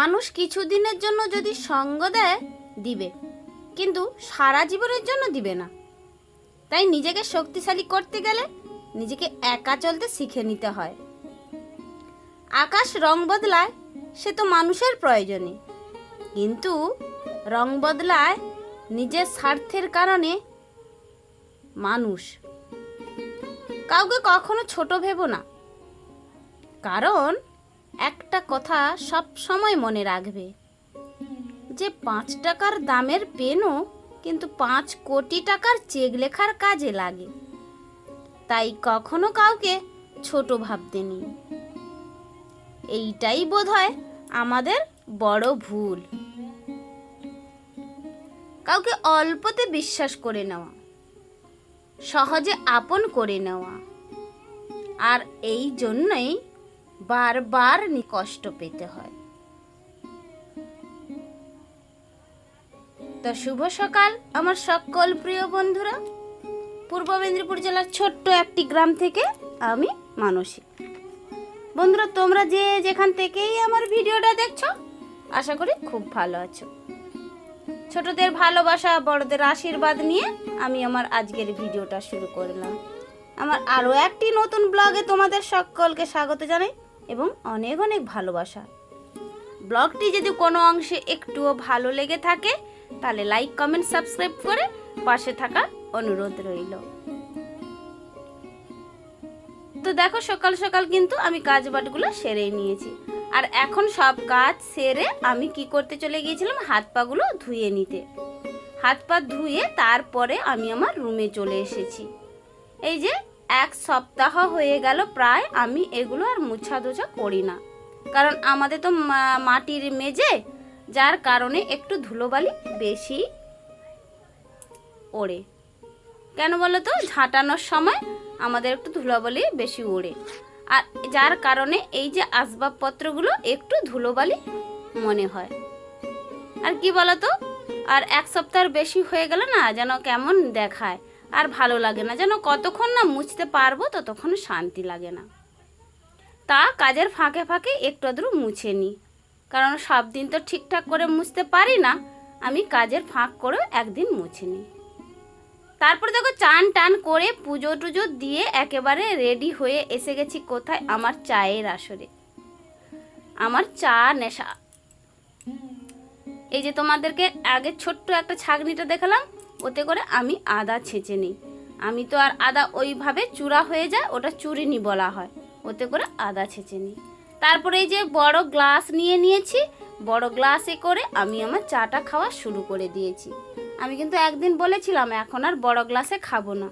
মানুষ কিছুদিনের জন্য যদি সঙ্গ দেয়, দিবে। কিন্তু সারা জীবনের জন্য দিবে না। তাই নিজেকে শক্তিশালী করতে গেলে নিজেকে একা চলতে শিখে নিতে হয়। আকাশ রং বদলায়, সে তো মানুষের প্রয়োজনে। কিন্তু রং বদলায় নিজের স্বার্থের কারণে মানুষ। কাউকে কখনো ছোট ভেবো না। কারণ একটা কথা সব সময় মনে রাখবে। যে পাঁচ টাকার দামের পেনও কিন্তু পাঁচ কোটি টাকার চেক লেখার কাজে লাগে। তাই কখনো কাউকে ছোট ভাবতে নেই। এইটাই বোধ হয় আমাদের বড় ভুল। কাউকে অল্পতে বিশ্বাস করে নেওয়া, সহজে আপন করে নেওয়া। আর এই জন্যই বারবার কষ্ট পেতে হয়। তো শুভ সকাল, আমার সকল প্রিয় বন্ধুরা। পূর্ব মেদিনীপুর জেলার ছোট্ট একটি গ্রাম থেকে আমি মানসী। বন্ধুরা, তোমরা যে যেখান থেকেই আমার ভিডিওটা দেখছ, আশা করি খুব ভালো আছো। ছোটদের ভালোবাসা, বড়দের আশীর্বাদ নিয়ে আমি আমার আজকের ভিডিওটা শুরু করলাম। আমার আরও একটি নতুন ব্লগে তোমাদের সকলকে স্বাগত জানাই। এবং অনেক অনেক ভালোবাসা। ব্লগটি যদি কোনো অংশে একটুও ভালো লেগে থাকে, তাহলে লাইক, কমেন্ট, সাবস্ক্রাইব করে পাশে থাকা অনুরোধ রইল। তো দেখো, সকাল সকাল কিন্তু আমি কাজ বাটগুলো সেরে নিয়েছি। আর এখন সব কাজ সেরে আমি কি করতে চলে গিয়েছিলাম, হাত পাগুলো ধুয়ে নিতে। হাত পা ধুয়ে তারপরে আমি আমার রুমে চলে এসেছি। এই যে এক সপ্তাহ হয়ে গেল প্রায় আমি এগুলো আর মুছা দোছা করি না। কারণ আমাদের তো মাটির মেজে যার কারণে একটু ধুলোবালি বেশি ওড়ে। কেন বলো তো? ঝাঁটানোর সময় আমাদের একটু ধুলোবালি বেশি ওড়ে। আর যার কারণে এই যে আসবাবপত্রগুলো একটু ধুলোবালি মনে হয়। আর কি বলতো আর এক সপ্তাহের বেশি হয়ে গেল না যেন কেমন দেখায়। আর ভালো লাগে না। যেন কতক্ষণ না মুছতে পারব, ততক্ষণ শান্তি লাগে না। তা কাজের ফাঁকে ফাঁকে একটু আধটু মুছে নিই কারণ সব দিন তো ঠিকঠাক করে মুছতে পারি না, আমি কাজের ফাঁক করেও একদিন মুছে নিই তারপরে দেখো চান টান করে পুজো টুজো দিয়ে একেবারে রেডি হয়ে এসে গেছি কোথায়? আমার চায়ের আসরে। আমার চা নেশা। এই যে তোমাদেরকে আগে ছোট্ট একটা ছাগনিটা দেখালাম। ওতে করে আমি আদা ছেঁচে নিই। আমি তো আর আদা ওইভাবে চূড়া হয়ে যায়, ওটা চুরিনি বলা হয়। ওতে করে আদা ছেঁচে নিই। তারপরে এই যে বড় গ্লাস নিয়ে নিয়েছি, বড় গ্লাসে করে আমি আমার চাটা খাওয়া শুরু করে দিয়েছি। আমি কিন্তু একদিন বলেছিলাম, এখন আর বড় গ্লাসে খাব না।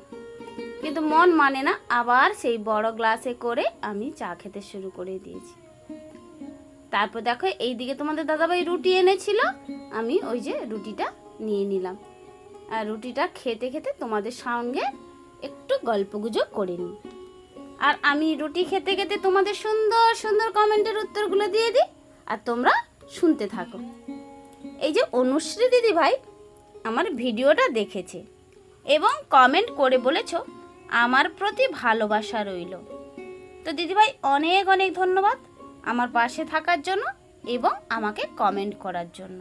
কিন্তু মন মানে না, আবার সেই বড় গ্লাসে করে আমি চা খেতে শুরু করে দিয়েছি। তারপর দেখো, এইদিকে তোমাদের দাদাভাই রুটি এনেছিল, আমি ওই যে রুটিটা নিয়ে নিলাম। রুটিটা খেতে খেতে তোমাদের সঙ্গে একটু গল্পগুজব করে নিই। আর আমি রুটি খেতে খেতে তোমাদের সুন্দর সুন্দর কমেন্টের উত্তরগুলো দিয়ে দিই, আর তোমরা শুনতে থাকো। এই যে অনুশ্রী দিদি ভাই আমার ভিডিওটা দেখেছে এবং কমেন্ট করে বলেছ, আমার প্রতি ভালোবাসা রইল। তো দিদিভাই, অনেক অনেক ধন্যবাদ আমার পাশে থাকার জন্য এবং আমাকে কমেন্ট করার জন্য।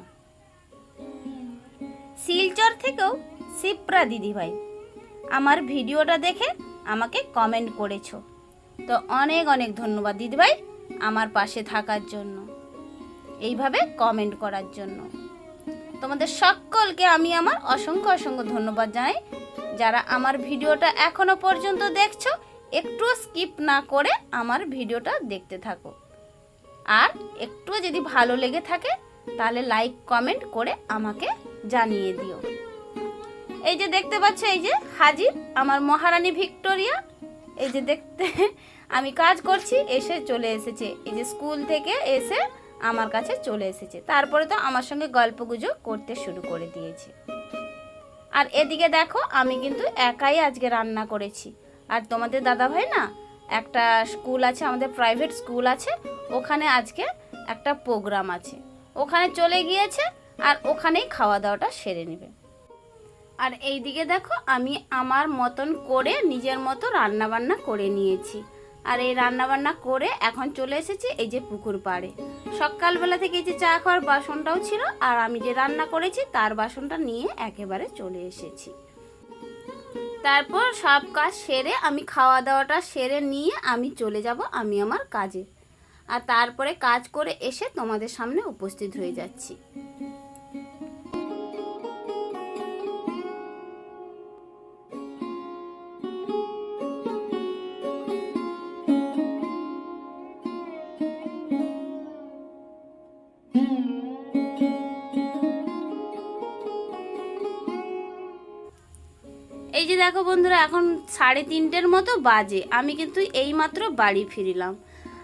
শিলচর থেকেও শিপ্রা দিদিভাই আমার ভিডিওটা দেখে আমাকে কমেন্ট করেছ। তো অনেক অনেক ধন্যবাদ দিদিভাই আমার পাশে থাকার জন্য, এইভাবে কমেন্ট করার জন্য। তোমাদের সকলকে আমি আমার অসংখ্য অসংখ্য ধন্যবাদ জানাই। যারা আমার ভিডিওটা এখনও পর্যন্ত দেখছ একটু স্কিপ না করে আমার ভিডিওটা দেখতে থাকো। আর একটু যদি ভালো লেগে থাকে তাহলে লাইক কমেন্ট করে আমাকে জানিয়ে দিও। এই যে দেখতে পাচ্ছ, এই যে হাজির, আমার মহারানী ভিক্টোরিয়া। এই যে দেখতে, আমি কাজ করছি, এসে চলে এসেছে। এই যে স্কুল থেকে এসে আমার কাছে চলে এসেছে। তারপরে তো আমার সঙ্গে গল্পগুজব করতে শুরু করে দিয়েছে। আর এদিকে দেখো, আমি কিন্তু একাই আজকে রান্না করেছি। আর তোমাদের দাদা ভাই না, একটা স্কুল আছে, আমাদের প্রাইভেট স্কুল আছে, ওখানে আজকে একটা প্রোগ্রাম আছে। ওখানে চলে গিয়েছে আর ওখানেই খাওয়া দাওয়াটা সেরে নেবে। আর এই দিকে দেখো আমি আমার মতন করে নিজের মতো রান্না বান্না করে নিয়েছি। আর এই রান্না বান্না করে এখন চলে এসেছি এই যে পুকুর পাড়ে। সকালবেলা থেকে এই যে চা খাওয়ার বাসনটাও ছিল আর আমি যে রান্না করেছি তার বাসনটা নিয়ে একেবারে চলে এসেছি। তারপর সব কাজ সেরে আমি খাওয়া দাওয়াটা সেরে নিয়ে আমি চলে যাব আমি আমার কাজে। আর তারপরে কাজ করে এসে তোমাদের সামনে উপস্থিত হয়ে যাচ্ছি। এই যে দেখো বন্ধুরা, এখন সাড়ে তিনটের মতো বাজে। আমি কিন্তু এইমাত্র বাড়ি ফিরলাম।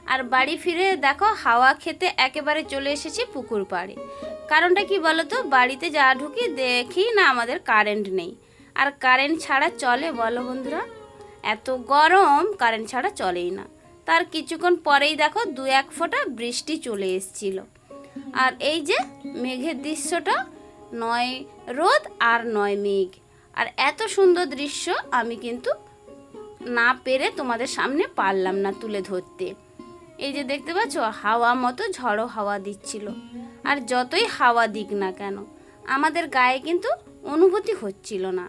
আর বাড়ি ফিরে দেখো, হাওয়া খেতে একেবারে চলে এসেছি পুকুর পাড়ে। কারণটা কি বলো তো বাড়িতে যা ঢুকি দেখি না আমাদের কারেন্ট নেই। আর কারেন্ট ছাড়া চলে বলো বন্ধুরা? এত গরম, কারেন্ট ছাড়া চলেই না। তার কিছুক্ষণ পরেই দেখো, দু এক ফোঁটা বৃষ্টি চলে এসছিল। আর এই যে মেঘের দৃশ্যটা, নয় রোদ আর নয় মেঘ। আর এত সুন্দর দৃশ্য আমি কিন্তু না পেরে তোমাদের সামনে পারলাম না তুলে ধরতে। এই যে দেখতে পাচ্ছ, হাওয়া মতো ঝড়ো হাওয়া দিচ্ছিল। আর যতই হাওয়া দিক না কেন, আমাদের গায়ে কিন্তু অনুভূতি হচ্ছিল না।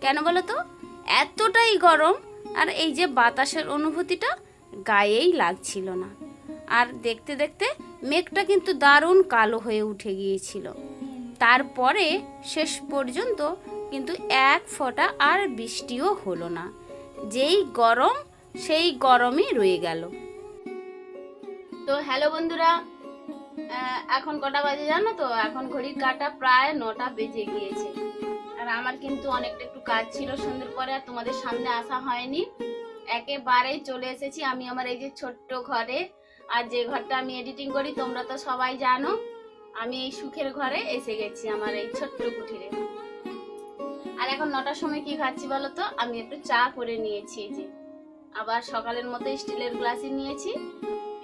কেন বলো তো? এতটাই গরম আর এই যে বাতাসের অনুভূতিটা গায়েই লাগছিল না। আর দেখতে দেখতে মেঘটা কিন্তু দারুণ কালো হয়ে উঠে গিয়েছিল। তারপরে শেষ পর্যন্ত কিন্তু এক ফোঁটা আর বৃষ্টিও হলো না। যেই গরম, সেই গরমই রয়ে গেল। তো হ্যালো বন্ধুরা এখন কটা বাজে জানো তো? এখন ঘড়ির কাটা প্রায় নটা বেজে গিয়েছে। আর আমার কিন্তু অনেকটা একটু কাজ ছিল সন্ধ্যের পরে, আর তোমাদের সামনে আসা হয়নি। একেবারেই চলে এসেছি আমি আমার এই যে ছোট্ট ঘরে। আর যে ঘরটা আমি এডিটিং করি, তোমরা তো সবাই জানো, আমি এই সুখের ঘরে এসে গেছি আমার এই ছোট্ট কুঠিরে আর এখন নটার সময় কি খাচ্ছি বলো তো? আমি একটু চা করে নিয়েছি যে। আবার সকালের মতো স্টিলের গ্লাসে নিয়েছি।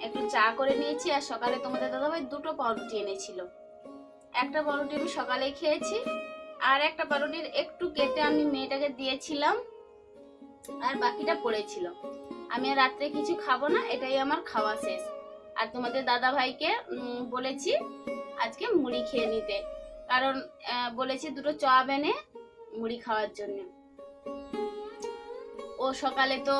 একটু চা করে নিয়েছি আর সকালে তোমাদের দাদাভাই দুটো পাউরুটি এনেছিল। একটা পাউরুটি আমি সকালে খেয়েছি আর একটা পাউরুটির একটু কেটে আমি মেয়েটাকে দিয়েছিলাম আর বাকিটা পড়েছিল। আমি আর রাত্রে কিছু খাব না, এটাই আমার খাওয়া শেষ। আর তোমাদের দাদা ভাইকে বলেছি আজকে মুড়ি খেয়ে নিতে। কারণ বলেছি দুটো চপ এনে মুড়ি খাওয়ার জন্য। ও সকালে তো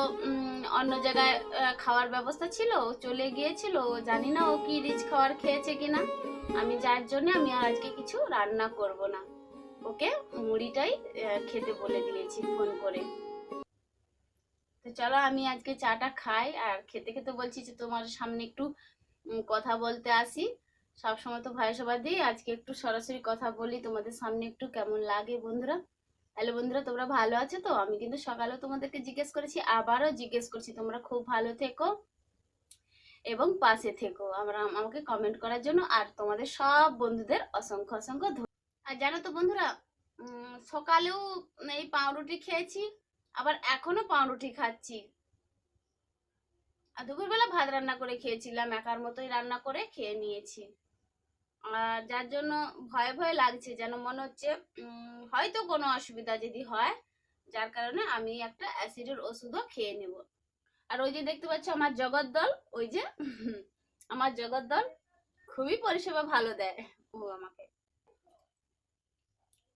অন্য জায়গায় খাওয়ার ব্যবস্থা ছিল চলে গিয়েছিল জানি না ও কি রিচ খাওয়ার খেয়েছে কিনা। আমি যার জন্য আমি আর আজকে কিছু রান্না করব না। ওকে মুড়িটাই খেতে বলে দিয়েছি, ফোন করে। তো চলো, আমি আজকে চাটা খাই, আর খেতে খেতে বলছি যে তোমার সামনে একটু কথা বলতে আসি। সব সময় তো ভয় সবার দিই, আজকে একটু সরাসরি কথা বলি, তোমাদের সামনে একটু কেমন লাগে বন্ধুরা? হ্যালো বন্ধুরা তোমরা ভালো আছো তো? আমি কিন্তু সকালেও তোমাদেরকে জিজ্ঞেস করেছি, আবারও জিজ্ঞেস করছি, তোমরা খুব ভালো থেকো এবং পাশে থেকো। আমরা, আমাকে কমেন্ট করার জন্য আর তোমাদের সব বন্ধুদের অসংখ্য অসংখ্য আর জানো তো বন্ধুরা সকালেও এই পাউরুটি খেয়েছি, আবার এখনও পাউরুটি খাচ্ছি। আর দুপুরবেলা ভাত রান্না করে খেয়েছিলাম, একার মতোই রান্না করে খেয়ে নিয়েছি। যার জন্য ভয় ভয় লাগছে, যেন মনে হচ্ছে হয়তো কোনো অসুবিধা যদি হয়, যার কারণে আমি একটা অ্যাসিডের ওষুধও খেয়ে নেব। আর ওই যে দেখতে পাচ্ছ আমার জগদ্দল ওই যে, আমার জগদ্দল খুবই পরিষেবা ভালো দেয়। ও আমাকে।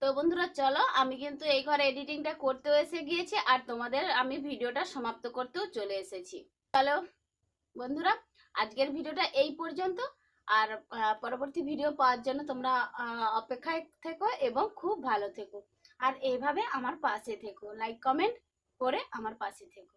তো বন্ধুরা, চলো, আমি কিন্তু এই ঘরে এডিটিংটা করতেও এসে গিয়েছি, আর তোমাদের আমি ভিডিওটা সমাপ্ত করতেও চলে এসেছি। চলো, বন্ধুরা, আজকের ভিডিওটা এই পর্যন্ত। আর পরবর্তী ভিডিও পাওয়ার জন্য তোমরা অপেক্ষায় থেকো এবং খুব ভালো থেকো। আর এইভাবে আমার পাশে থেকো। লাইক কমেন্ট করে আমার পাশে থেকো।